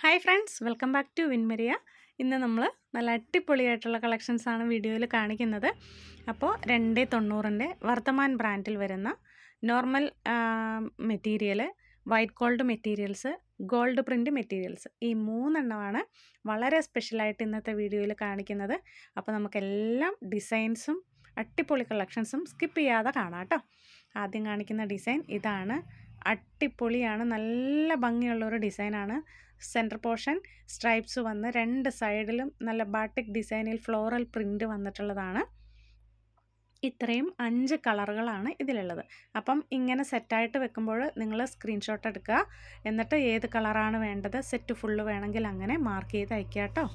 Hi friends welcome back to Vinmaria ഇന്ന് നമ്മൾ നല്ല അടിപൊളിയായിട്ടുള്ള കളക്ഷൻസാണ് വീഡിയോയിൽ കാണിക്കുന്നത്. അപ്പോൾ രണ്ട് തൊണ്ണൂറിന്റെ വർത്തമാൻ ബ്രാൻഡിൽ വരുന്ന normal material white gold materials gold print materials ഈ മൂന്നെണ്ണമാണ് വളരെ സ്പെഷ്യലായിട്ട് ഇന്നത്തെ വീഡിയോയിൽ കാണിക്കുന്നത്. അപ്പോൾ നമുക്കെല്ലാം ഡിസൈൻസും അടിപൊളി കളക്ഷൻസും സ്കിപ്പ് ചെയ്യാതെ കാണാം കേട്ടോ ആദ്യം കാണിക്കുന്ന ഡിസൈൻ ഇതാണ്. അടിപൊളിയാണ് നല്ല ഭംഗിയുള്ളൊരു ഡിസൈനാണ് സെന്റർ പോർഷൻ സ്ട്രൈപ്സ് വന്ന് രണ്ട് സൈഡിലും നല്ല ബാട്ടിക് ഡിസൈനിൽ ഫ്ലോറൽ പ്രിന്റ് വന്നിട്ടുള്ളതാണ്. ഇത്രയും അഞ്ച് കളറുകളാണ് ഇതിലുള്ളത്. അപ്പം ഇങ്ങനെ സെറ്റായിട്ട് വെക്കുമ്പോൾ നിങ്ങൾ സ്ക്രീൻഷോട്ട് എടുക്കുക. എന്നിട്ട് ഏത് കളറാണ് വേണ്ടത് സെറ്റ് ഫുള്ള് വേണമെങ്കിൽ അങ്ങനെ മാർക്ക് ചെയ്ത് അയക്കുക കേട്ടോ.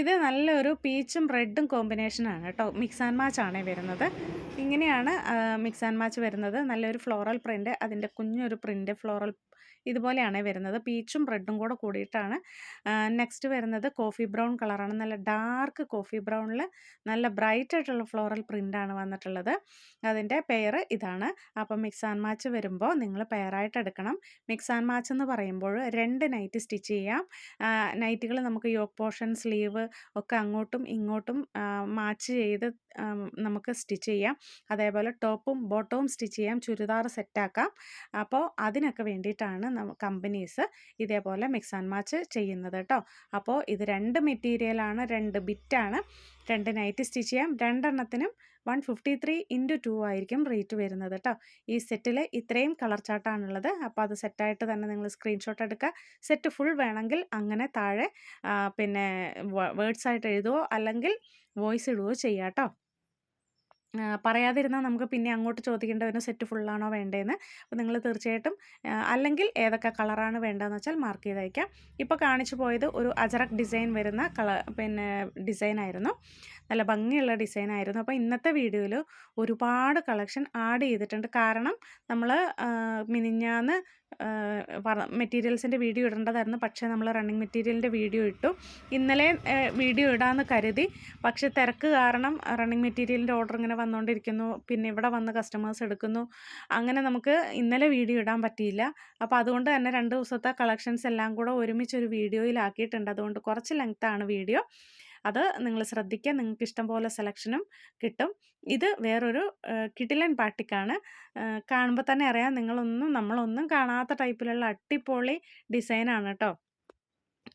ഇത് നല്ലൊരു പീച്ചും റെഡും കോമ്പിനേഷനാണ് കേട്ടോ. മിക്സ് ആൻഡ് മാച്ച് ആണ് വരുന്നത്. ഇങ്ങനെയാണ് മിക്സ് ആൻഡ് മാച്ച് വരുന്നത്. നല്ലൊരു ഫ്ലോറൽ പ്രിന്റ് അതിന്റെ കുഞ്ഞൊരു പ്രിന്റ് ഫ്ലോറൽ ഇതുപോലെയാണ് വരുന്നത്. പീച്ചും റെഡും കൂടെ കൂടിയിട്ടാണ്. നെക്സ്റ്റ് വരുന്നത് കോഫി ബ്രൗൺ കളറാണ്. നല്ല ഡാർക്ക് കോഫി ബ്രൗണിൽ നല്ല ബ്രൈറ്റ് ആയിട്ടുള്ള ഫ്ലോറൽ പ്രിന്റാണ് വന്നിട്ടുള്ളത്. അതിന്റെ പെയർ ഇതാണ്. അപ്പം മിക്സ് ആൻഡ് മാച്ച് വരുമ്പോൾ നിങ്ങൾ പെയറായിട്ട് എടുക്കണം. മിക്സ് ആൻഡ് മാച്ച് എന്ന് പറയുമ്പോൾ രണ്ട് നൈറ്റ് സ്റ്റിച്ച് ചെയ്യാം. നൈറ്റുകൾ നമുക്ക് യോക്ക് പോർഷൻ സ്ലീവ് ഒക്കെ അങ്ങോട്ടും ഇങ്ങോട്ടും മാച്ച് ചെയ്ത് നമുക്ക് സ്റ്റിച്ച് ചെയ്യാം. അതേപോലെ ടോപ്പും ബോട്ടവും സ്റ്റിച്ച് ചെയ്യാം. ചുരിദാർ സെറ്റാക്കാം അപ്പോൾ അതിനൊക്കെ വേണ്ടിയിട്ടാണ് കമ്പനീസ് ഇതേപോലെ മിക്സ് ആൻഡ് മാച്ച് ചെയ്യുന്നത് കേട്ടോ അപ്പോൾ ഇത് രണ്ട് മെറ്റീരിയലാണ് രണ്ട് ബിറ്റാണ് രണ്ട് നൈറ്റ് സ്റ്റിച്ച് ചെയ്യാം. രണ്ടെണ്ണത്തിനും one fifty three into two ആയിരിക്കും റേറ്റ് വരുന്നത് കേട്ടോ ഈ സെറ്റിൽ ഇത്രയും കളർ ചാർട്ടാണുള്ളത് അപ്പോൾ അത് സെറ്റായിട്ട് തന്നെ നിങ്ങൾ സ്ക്രീൻഷോട്ട് എടുക്കുക സെറ്റ് ഫുൾ വേണമെങ്കിൽ അങ്ങനെ താഴെ പിന്നെ വേർഡ്സ് ആയിട്ട് എഴുതുകയോ അല്ലെങ്കിൽ വോയിസ് ഇടുകയോ ചെയ്യാം കേട്ടോ പറയാതിരുന്നാൽ നമുക്ക് പിന്നെ അങ്ങോട്ട് ചോദിക്കേണ്ട സെറ്റ് ഫുള്ളാണോ വേണ്ടതെന്ന് അപ്പോൾ നിങ്ങൾ തീർച്ചയായിട്ടും അല്ലെങ്കിൽ ഏതൊക്കെ കളറാണ് വേണ്ടതെന്ന് വെച്ചാൽ മാർക്ക് ചെയ്ത് അയക്കാം ഇപ്പോൾ കാണിച്ചു പോയത് ഒരു അജറക് ഡിസൈൻ വരുന്ന കളർ പിന്നെ ഡിസൈൻ ആയിരുന്നു. നല്ല ഭംഗിയുള്ള ഡിസൈൻ ആയിരുന്നു അപ്പോൾ ഇന്നത്തെ വീഡിയോയിൽ ഒരുപാട് കളക്ഷൻ ആഡ് ചെയ്തിട്ടുണ്ട്. കാരണം നമ്മൾ മിനിഞ്ഞാന്ന് മെറ്റീരിയൽസിന്റെ വീഡിയോ ഇടേണ്ടതായിരുന്നു. പക്ഷേ നമ്മൾ റണ്ണിങ് മെറ്റീരിയലിന്റെ വീഡിയോ ഇട്ടു. ഇന്നലെ വീഡിയോ ഇടാമെന്ന് കരുതി. പക്ഷേ തിരക്ക് കാരണം റണ്ണിങ് മെറ്റീരിയലിന്റെ ഓർഡർ ഇങ്ങനെ വന്നുകൊണ്ടിരിക്കുന്നു പിന്നെ ഇവിടെ വന്ന് കസ്റ്റമേഴ്സ് എടുക്കുന്നു. അങ്ങനെ നമുക്ക് ഇന്നലെ വീഡിയോ ഇടാൻ പറ്റിയില്ല. അപ്പോൾ അതുകൊണ്ട് തന്നെ രണ്ട് ദിവസത്തെ കളക്ഷൻസ് എല്ലാം കൂടെ ഒരുമിച്ചൊരു വീഡിയോയിലാക്കിയിട്ടുണ്ട്. അതുകൊണ്ട് കുറച്ച് ലെങ്ത്താണ് വീഡിയോ. അത് നിങ്ങൾ ശ്രദ്ധിക്കുക. നിങ്ങൾക്ക് ഇഷ്ടം പോലെ സെലക്ഷനും കിട്ടും. ഇത് വേറൊരു കിടിലൻ പാട്ടിക്കാണ്. കാണുമ്പോൾ തന്നെ അറിയാം നിങ്ങളൊന്നും നമ്മളൊന്നും കാണാത്ത ടൈപ്പിലുള്ള അട്ടിപ്പൊളി ഡിസൈനാണ് കേട്ടോ.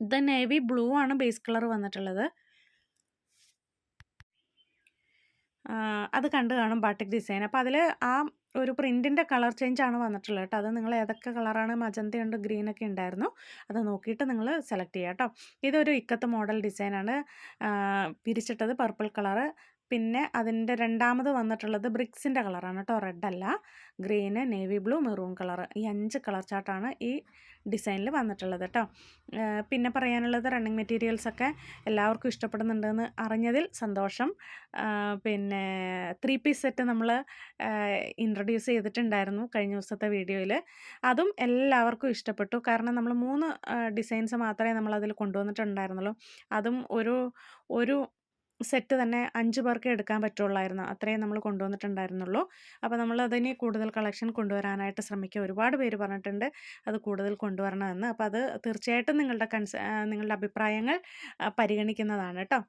ഇത് നേവി ബ്ലൂ ആണ് ബേസ് കളർ വന്നിട്ടുള്ളത്. അത് കണ്ട് കാണും ബാട്ടിക് ഡിസൈൻ അപ്പോൾ അതിൽ ആ ഒരു പ്രിന്റിന്റെ കളർ ചേഞ്ച് ആണ് വന്നിട്ടുള്ളത് കേട്ടോ. അത് നിങ്ങൾ ഏതൊക്കെ കളറാണ് മജന്തയുണ്ട് ഗ്രീൻ ഒക്കെ ഉണ്ടായിരുന്നു. അത് നോക്കിയിട്ട് നിങ്ങൾ സെലക്ട് ചെയ്യുക കേട്ടോ. ഇതൊരു ഇക്കത്ത് മോഡൽ ഡിസൈനാണ് പിരിച്ചിട്ടത് പർപ്പിൾ കളറ് പിന്നെ അതിന്റെ രണ്ടാമത് വന്നിട്ടുള്ളത് ബ്രിക്സിന്റെ കളറാണ് കേട്ടോ. റെഡല്ല green navy blue maroon colour ഈ അഞ്ച് കളർ ചാർട്ടാണ് ഈ ഡിസൈനിൽ വന്നിട്ടുള്ളത് കേട്ടോ. പിന്നെ പറയാനുള്ളത് റണ്ണിങ് മെറ്റീരിയൽസൊക്കെ എല്ലാവർക്കും ഇഷ്ടപ്പെടുന്നുണ്ടെന്ന് അറിഞ്ഞതിൽ സന്തോഷം. പിന്നെ ത്രീ പീസ് സെറ്റ് നമ്മൾ ഇൻട്രൊഡ്യൂസ് ചെയ്തിട്ടുണ്ടായിരുന്നു കഴിഞ്ഞ ദിവസത്തെ വീഡിയോയിൽ അതും എല്ലാവർക്കും ഇഷ്ടപ്പെട്ടു. കാരണം നമ്മൾ മൂന്ന് ഡിസൈൻസ് മാത്രമേ നമ്മൾ അതിൽ കൊണ്ടുവന്നിട്ടുണ്ടായിരുന്നുള്ളൂ. അതും ഒരു ഒരു സെറ്റ് തന്നെ അഞ്ച് പേർക്ക് എടുക്കാൻ പറ്റുള്ളായിരുന്നു. അത്രയും നമ്മൾ കൊണ്ടുവന്നിട്ടുണ്ടായിരുന്നുള്ളൂ. അപ്പോൾ നമ്മൾ അതിനെ കൂടുതൽ കളക്ഷൻ കൊണ്ടുവരാനായിട്ട് ശ്രമിക്കുക. ഒരുപാട് പേര് പറഞ്ഞിട്ടുണ്ട് അത് കൂടുതൽ കൊണ്ടുവരണമെന്ന്. അപ്പോൾ അത് തീർച്ചയായിട്ടും നിങ്ങളുടെ കൺസ നിങ്ങളുടെ അഭിപ്രായങ്ങൾ പരിഗണിക്കുന്നതാണ് കേട്ടോ.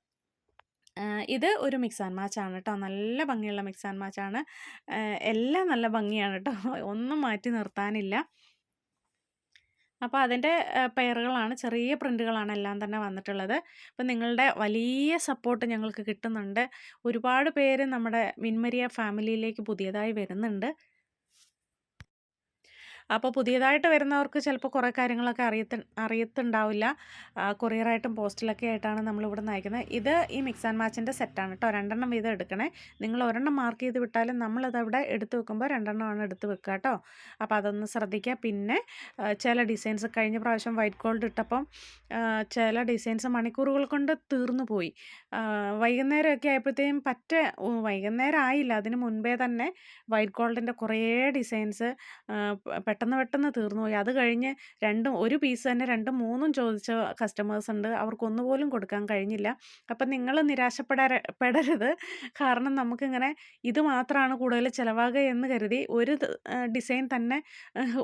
ഇത് ഒരു മിക്സ് ആൻഡ് മാച്ച് ആണ് കേട്ടോ. നല്ല ഭംഗിയുള്ള മിക്സ് ആൻഡ് മാച്ച് ആണ്. എല്ലാം നല്ല ഭംഗിയാണ് കേട്ടോ. ഒന്നും മാറ്റി നിർത്താനില്ല. അപ്പോൾ അതിന്റെ പെയറുകളാണ് ചെറിയ പ്രിന്റുകളാണ് എല്ലാം തന്നെ വന്നിട്ടുള്ളത്. അപ്പോൾ നിങ്ങളുടെ വലിയ സപ്പോർട്ട് ഞങ്ങൾക്ക് കിട്ടുന്നുണ്ട്. ഒരുപാട് പേര് നമ്മുടെ മിൻമരിയ ഫാമിലിയിലേക്ക് പുതിയതായി വരുന്നുണ്ട്. അപ്പോൾ പുതിയതായിട്ട് വരുന്നവർക്ക് ചിലപ്പോൾ കുറേ കാര്യങ്ങളൊക്കെ അറിയത്ത അറിയത്തുണ്ടാവില്ല. കൊറിയറായിട്ടും പോസ്റ്റിലൊക്കെ ആയിട്ടാണ് നമ്മളിവിടെ നയിക്കുന്നത്. ഇത് ഈ മിക്സ് ആൻഡ് മാച്ചിന്റെ സെറ്റാണ് കേട്ടോ രണ്ടെണ്ണം വീതം എടുക്കണേ. നിങ്ങൾ ഒരെണ്ണം മാർക്ക് ചെയ്ത് വിട്ടാലും നമ്മളത് അവിടെ എടുത്ത് വെക്കുമ്പോൾ രണ്ടെണ്ണമാണ് എടുത്ത് വെക്കുക കേട്ടോ അപ്പോൾ അതൊന്ന് ശ്രദ്ധിക്കുക. പിന്നെ ചില ഡിസൈൻസ് കഴിഞ്ഞ പ്രാവശ്യം വൈറ്റ് ഗോൾഡ് ഇട്ടപ്പം ചില ഡിസൈൻസ് മണിക്കൂറുകൾ കൊണ്ട് തീർന്നു പോയി. വൈകുന്നേരമൊക്കെ ആയപ്പോഴത്തേക്കും പറ്റ വൈകുന്നേരം ആയില്ല അതിന് മുൻപേ തന്നെ വൈറ്റ് ഗോൾഡിന്റെ കുറേ ഡിസൈൻസ് പെട്ടെന്ന് പെട്ടെന്ന് തീർന്നു പോയി. അത് കഴിഞ്ഞ് രണ്ടും ഒരു പീസ് തന്നെ രണ്ടും മൂന്നും ചോദിച്ച കസ്റ്റമേഴ്സ് ഉണ്ട്. അവർക്കൊന്നുപോലും കൊടുക്കാൻ കഴിഞ്ഞില്ല. അപ്പം നിങ്ങൾ നിരാശപ്പെടാ പെടരുത്. കാരണം നമുക്കിങ്ങനെ ഇത് മാത്രമാണ് കൂടുതൽ ചിലവാകുക എന്ന് കരുതി ഒരു ഡിസൈൻ തന്നെ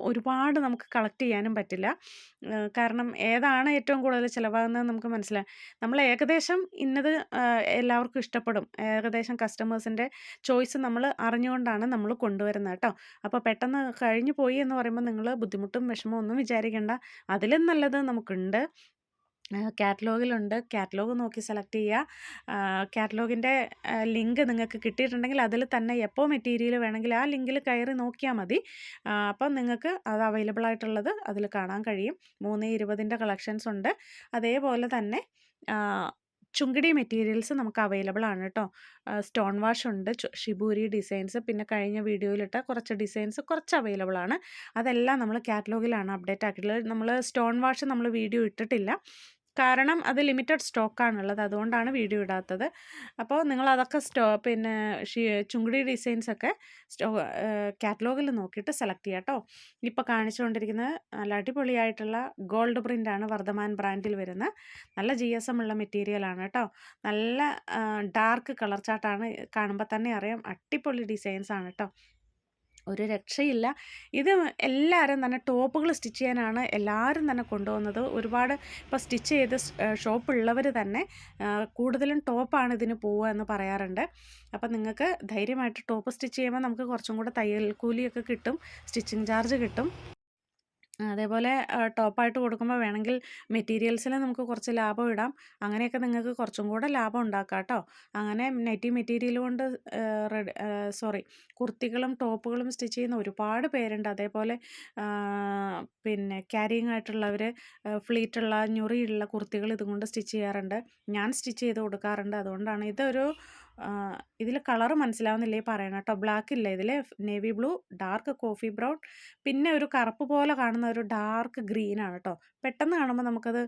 ഒരുപാട് നമുക്ക് കളക്ട് ചെയ്യാനും പറ്റില്ല. കാരണം ഏതാണ് ഏറ്റവും കൂടുതൽ ചിലവാകുന്നത് നമുക്ക് മനസ്സിലായി നമ്മൾ ഏകദേശം ഇന്നത് എല്ലാവർക്കും ഇഷ്ടപ്പെടും. ഏകദേശം കസ്റ്റമേഴ്സിന്റെ ചോയ്സ് നമ്മൾ അറിഞ്ഞുകൊണ്ടാണ് നമ്മൾ കൊണ്ടുവരുന്നത് കേട്ടോ. അപ്പോൾ പെട്ടെന്ന് കഴിഞ്ഞു പോയി എന്ന് പറയുമ്പോൾ നിങ്ങൾ ബുദ്ധിമുട്ടും വിഷമവും ഒന്നും വിചാരിക്കേണ്ട. അതിലും നല്ലത് നമുക്കുണ്ട്. കാറ്റലോഗിലുണ്ട്. കാറ്റലോഗ് നോക്കി സെലക്ട് ചെയ്യുക കാറ്റലോഗിന്റെ ലിങ്ക് നിങ്ങൾക്ക് കിട്ടിയിട്ടുണ്ടെങ്കിൽ അതിൽ തന്നെ എപ്പോൾ മെറ്റീരിയൽ വേണമെങ്കിൽ ആ ലിങ്കിൽ കയറി നോക്കിയാൽ മതി. അപ്പം നിങ്ങൾക്ക് അത് അവൈലബിൾ ആയിട്ടുള്ളത് അതിൽ കാണാൻ കഴിയും. മൂന്ന് ഇരുപതിന്റെ കളക്ഷൻസ് ഉണ്ട്. അതേപോലെ തന്നെ ചുങ്കിടി മെറ്റീരിയൽസ് നമുക്ക് അവൈലബിൾ ആണ് കേട്ടോ സ്റ്റോൺ വാഷ് ഉണ്ട് ഷിബൂരി ഡിസൈൻസ് പിന്നെ കഴിഞ്ഞ വീഡിയോയിലിട്ട കുറച്ച് ഡിസൈൻസ് കുറച്ച് അവൈലബിൾ ആണ്. അതെല്ലാം നമ്മൾ കാറ്റലോഗിലാണ് അപ്ഡേറ്റ് ആക്കിയിട്ടുള്ളത്. നമ്മൾ സ്റ്റോൺ വാഷ് നമ്മൾ വീഡിയോ ഇട്ടിട്ടില്ല. കാരണം അത് ലിമിറ്റഡ് സ്റ്റോക്കാണുള്ളത്. അതുകൊണ്ടാണ് വീഡിയോ ഇടാത്തത്. അപ്പോൾ നിങ്ങൾ അതൊക്കെ സ്റ്റോ പിന്നെ ചുങ്കുടി ഡിസൈൻസൊക്കെ സ്റ്റോ കാറ്റലോഗിൽ നോക്കിയിട്ട് സെലക്ട് ചെയ്യാം കേട്ടോ. ഇപ്പോൾ കാണിച്ചുകൊണ്ടിരിക്കുന്നത് നല്ല അടിപൊളിയായിട്ടുള്ള ഗോൾഡ് പ്രിന്റാണ് വർദ്ധമാൻ ബ്രാൻഡിൽ വരുന്ന. നല്ല ജി എസ് എം ഉള്ള മെറ്റീരിയലാണ് കേട്ടോ. നല്ല ഡാർക്ക് കളർ ചാർട്ടാണ് കാണുമ്പോൾ തന്നെ അറിയാം. അടിപൊളി ഡിസൈൻസ് ആണ് കേട്ടോ. ഒരു രക്ഷയില്ല. ഇത് എല്ലാവരും തന്നെ ടോപ്പുകൾ സ്റ്റിച്ച് ചെയ്യാനാണ് എല്ലാവരും തന്നെ കൊണ്ടുപോകുന്നത്. ഒരുപാട് ഇപ്പോൾ സ്റ്റിച്ച് ചെയ്ത് ഷോപ്പുള്ളവർ തന്നെ കൂടുതലും ടോപ്പാണ് ഇതിന് പോവുക എന്ന് പറയാറുണ്ട്. അപ്പം നിങ്ങൾക്ക് ധൈര്യമായിട്ട് ടോപ്പ് സ്റ്റിച്ച് ചെയ്യുമ്പോൾ നമുക്ക് കുറച്ചും കൂടെ തയ്യൽ കൂലിയൊക്കെ കിട്ടും സ്റ്റിച്ചിങ് ചാർജ് കിട്ടും. അതേപോലെ ടോപ്പായിട്ട് കൊടുക്കുമ്പോൾ വേണമെങ്കിൽ മെറ്റീരിയൽസിൽ നമുക്ക് കുറച്ച് ലാഭം ഇടാം. അങ്ങനെയൊക്കെ നിങ്ങൾക്ക് കുറച്ചും കൂടെ ലാഭം ഉണ്ടാക്കാം കേട്ടോ. അങ്ങനെ നെറ്റി മെറ്റീരിയൽ കൊണ്ട് റെഡി സോറി കുർത്തികളും ടോപ്പുകളും സ്റ്റിച്ച് ചെയ്യുന്ന ഒരുപാട് പേരുണ്ട്. അതേപോലെ പിന്നെ ക്യാരിങ് ആയിട്ടുള്ളവർ ഫ്ലീറ്റുള്ള ഞൊറിയുള്ള കുർത്തികൾ ഇതുകൊണ്ട് സ്റ്റിച്ച് ചെയ്യാറുണ്ട്. ഞാൻ സ്റ്റിച്ച് ചെയ്ത് കൊടുക്കാറുണ്ട്. അതുകൊണ്ടാണ് ഇതൊരു ഇതിൽ കളർ മനസ്സിലാവുന്നില്ലേ പറയണം കേട്ടോ. ബ്ലാക്ക് ഇല്ല ഇതിൽ navy blue dark coffee brown പിന്നെ ഒരു കറുപ്പ് പോലെ കാണുന്ന ഒരു ഡാർക്ക് ഗ്രീൻ ആണ് കേട്ടോ. പെട്ടെന്ന് കാണുമ്പോൾ നമുക്കത്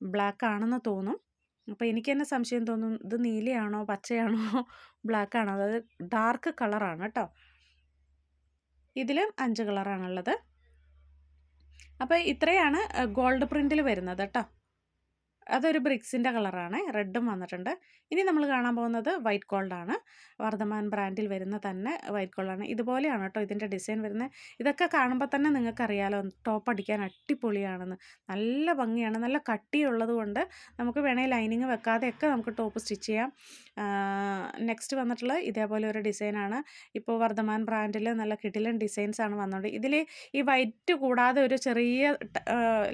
ബ്ലാക്ക് ആണെന്ന് തോന്നും. അപ്പോൾ എനിക്ക് തന്നെ സംശയം തോന്നും ഇത് നീലയാണോ പച്ചയാണോ ബ്ലാക്ക് ആണോ? അതായത് ഡാർക്ക് കളറാണ് കേട്ടോ. ഇതിൽ അഞ്ച് കളറാണുള്ളത് അപ്പോൾ ഇത്രയാണ് ഗോൾഡ് പ്രിന്റിൽ വരുന്നത് കേട്ടോ. അതൊരു ബ്രിക്സിന്റെ കളറാണ് റെഡും വന്നിട്ടുണ്ട്. ഇനി നമ്മൾ കാണാൻ പോകുന്നത് വൈറ്റ് ഗോൾഡാണ്. വർദ്ധമാൻ ബ്രാൻഡിൽ വരുന്ന തന്നെ വൈറ്റ് ഗോൾഡാണ്. ഇതുപോലെയാണ് കേട്ടോ ഇതിന്റെ ഡിസൈൻ വരുന്നത്. ഇതൊക്കെ കാണുമ്പോൾ തന്നെ നിങ്ങൾക്കറിയാലോ ടോപ്പ് അടിക്കാൻ അടിപൊളിയാണെന്ന്. നല്ല ഭംഗിയാണ് നല്ല കട്ടിയുള്ളത് കൊണ്ട് നമുക്ക് വേണമെങ്കിൽ ലൈനിങ് വെക്കാതെയൊക്കെ നമുക്ക് ടോപ്പ് സ്റ്റിച്ച് ചെയ്യാം. നെക്സ്റ്റ് വന്നിട്ടുള്ള ഇതേപോലെ ഒരു ഡിസൈനാണ്. ഇപ്പോൾ വർദ്ധമാൻ ബ്രാൻഡിൽ നല്ല കിടിലൻ ഡിസൈൻസാണ് വന്നുകൊണ്ട് ഇതിൽ ഈ വൈറ്റ് കൂടാതെ ഒരു ചെറിയ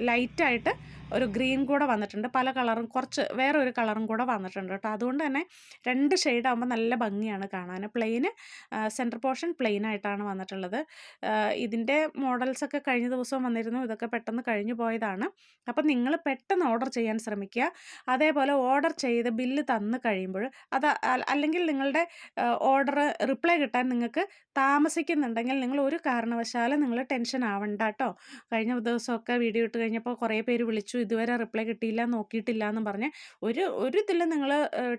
ലൈറ്റായിട്ട് ഒരു ഗ്രീൻ കൂടെ വന്നിട്ടുണ്ട്. പല കളറും കുറച്ച് വേറെ ഒരു കളറും കൂടെ വന്നിട്ടുണ്ട് കേട്ടോ. അതുകൊണ്ട് തന്നെ രണ്ട് ഷെയ്ഡ് ആകുമ്പോൾ നല്ല ഭംഗിയാണ് കാണാൻ. പ്ലെയിന് സെന്റർ പോർഷൻ പ്ലെയിൻ ആയിട്ടാണ് വന്നിട്ടുള്ളത്. ഇതിന്റെ മോഡൽസൊക്കെ കഴിഞ്ഞ ദിവസം വന്നിരുന്നു. ഇതൊക്കെ പെട്ടെന്ന് കഴിഞ്ഞു പോയതാണ്. അപ്പം നിങ്ങൾ പെട്ടെന്ന് ഓർഡർ ചെയ്യാൻ ശ്രമിക്കുക. അതേപോലെ ഓർഡർ ചെയ്ത് ബില്ല് തന്ന് കഴിയുമ്പോൾ അത് അല്ലെങ്കിൽ നിങ്ങളുടെ ഓർഡർ റിപ്ലൈ കിട്ടാൻ നിങ്ങൾക്ക് താമസിക്കുന്നുണ്ടെങ്കിൽ നിങ്ങൾ ഒരു കാരണവശാലും നിങ്ങൾ ടെൻഷൻ ആവണ്ട കേട്ടോ. കഴിഞ്ഞ ദിവസമൊക്കെ വീഡിയോ ഇട്ട് കഴിഞ്ഞപ്പോൾ കുറേ പേര് വിളിച്ചു. ഇതുവരെ റിപ്ലൈ കിട്ടിയില്ല നോക്കിയിട്ടില്ല എന്നും പറഞ്ഞ് ഒരു ഒരു ഇതിലും നിങ്ങൾ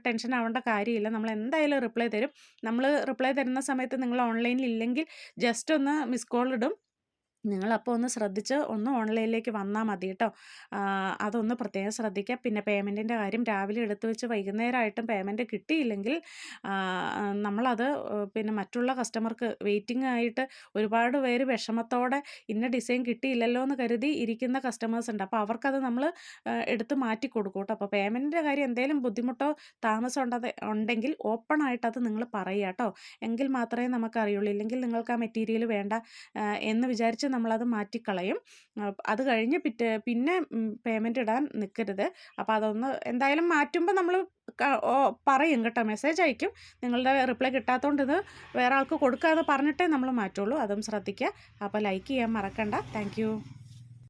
ടെൻഷൻ ആവേണ്ട കാര്യമില്ല. നമ്മൾ എന്തായാലും റിപ്ലൈ തരും. നമ്മൾ റിപ്ലൈ തരുന്ന സമയത്ത് നിങ്ങൾ ഓൺലൈനിൽ ഇല്ലെങ്കിൽ ജസ്റ്റ് ഒന്ന് മിസ് കോൾ ഇടും. നിങ്ങളപ്പോൾ ഒന്ന് ശ്രദ്ധിച്ച് ഒന്ന് ഓൺലൈനിലേക്ക് വന്നാൽ മതി കേട്ടോ. അതൊന്ന് പ്രത്യേകം ശ്രദ്ധിക്കുക പിന്നെ പേയ്മെന്റിന്റെ കാര്യം രാവിലെ എടുത്തു വെച്ച് വൈകുന്നേരമായിട്ടും പേയ്മെന്റ് കിട്ടിയില്ലെങ്കിൽ നമ്മളത് പിന്നെ മറ്റുള്ള കസ്റ്റമർക്ക് വെയിറ്റിംഗ് ആയിട്ട് ഒരുപാട് പേര് വിഷമത്തോടെ ഇന്ന ഡിസൈൻ കിട്ടിയില്ലല്ലോ എന്ന് കരുതി ഇരിക്കുന്ന കസ്റ്റമേഴ്സ് ഉണ്ട്. അപ്പോൾ അവർക്കത് നമ്മൾ എടുത്ത് മാറ്റി കൊടുക്കും കേട്ടോ. അപ്പോൾ പേയ്മെന്റിന്റെ കാര്യം എന്തെങ്കിലും ബുദ്ധിമുട്ടോ താമസം ഉണ്ടത് ഉണ്ടെങ്കിൽ ഓപ്പൺ ആയിട്ടത് നിങ്ങൾ പറയുക കേട്ടോ. എങ്കിൽ മാത്രമേ നമുക്കറിയുള്ളൂ. ഇല്ലെങ്കിൽ നിങ്ങൾക്ക് ആ മെറ്റീരിയൽ വേണ്ട എന്ന് വിചാരിച്ച് നമ്മളത് മാറ്റിക്കളയും. അത് കഴിഞ്ഞ് പിറ്റേ പിന്നെ പേയ്മെന്റ് ഇടാൻ നിൽക്കരുത് അപ്പോൾ അതൊന്ന് എന്തായാലും മാറ്റുമ്പോൾ നമ്മൾ പറയും കേട്ടോ മെസ്സേജ് അയക്കും. നിങ്ങളുടെ റിപ്ലൈ കിട്ടാത്തതുകൊണ്ട് ഇത് വേറെ ആൾക്ക് കൊടുക്കാതെ പറഞ്ഞിട്ടേ നമ്മൾ മാറ്റുള്ളൂ. അതും ശ്രദ്ധിക്കുക അപ്പോൾ ലൈക്ക് ചെയ്യാൻ മറക്കണ്ട. താങ്ക്